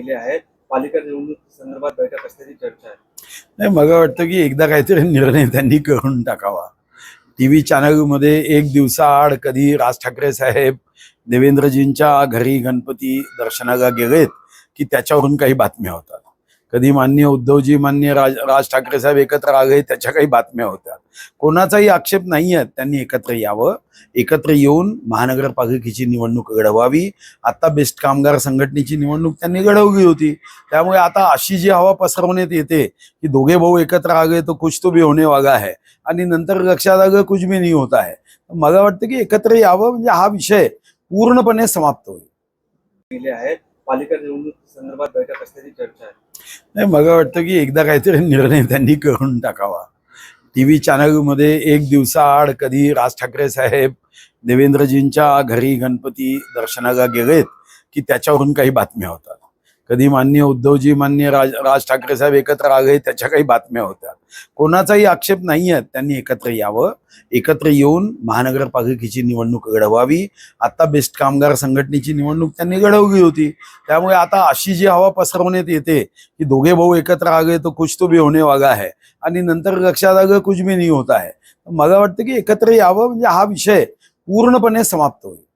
केले आहेत. पालिका निवडणूक संदर्भात बैठक असल्याची चर्चा आहे. नाही मला वाटतं की एकदा काहीतरी निर्णय त्यांनी करून टाकावा. टी व्ही चॅनलमध्ये एक दिवसाआड कधी राज ठाकरे साहेब देवेंद्रजींच्या घरी गणपती दर्शनाला गेलेत की त्याच्यावरून काही बातम्या होतात. कधी मान्य उद्धवजी मान्य राज राज ठाकरे साहेब एकत्र आले त्याच्या काही बातम्या होत्या. कोणाचाही आक्षेप नाही आहे त्यांनी एकत्र यावं. एकत्र येऊन महानगरपालिकेची निवडणूक घडवावी. आता बेस्ट कामगार संघटनेची निवडणूक त्यांनी घडवली होती. त्यामुळे आता अशी जी हवा पसरवण्यात येते की दोघे भाऊ एकत्र आले तो कुछ तो भी होणे वागा आहे. आणि नंतर लक्षात आलं कुछ भी नाही होत आहे. मला वाटतं की एकत्र यावं म्हणजे हा विषय पूर्णपणे समाप्त होईल. आहेत. आहे पालिका निवडणूक संदर्भात बैठक असल्याची चर्चा आहे. नाही मला वाटतं की एकदा काहीतरी निर्णय त्यांनी करून टाकावा. टी व्ही चॅनलमध्ये एक दिवसाआड कधी राज ठाकरे साहेब देवेंद्रजींच्या घरी गणपती दर्शनाला गेलेत की त्याच्यावरून काही बातम्या होतात. कधी मान्य उद्धवजी मान्य राज राज ठाकरे साहेब एकत्र आले त्याच्या काही बातम्या होत्या. कोणाचाही आक्षेप नाही आहेत त्यांनी एकत्र यावं. एकत्र येऊन महानगरपालिकेची निवडणूक घडवावी. आता बेस्ट कामगार संघटनेची निवडणूक त्यांनी घडवली होती. त्यामुळे आता अशी जी हवा पसरवण्यात येते की दोघे भाऊ एकत्र आले तो कुछ तो भी होणे वागा आहे. आणि नंतर लक्षात आलं कुछ भी नाही होत आहे. मला वाटतं की एकत्र यावं म्हणजे हा विषय पूर्णपणे समाप्त होईल.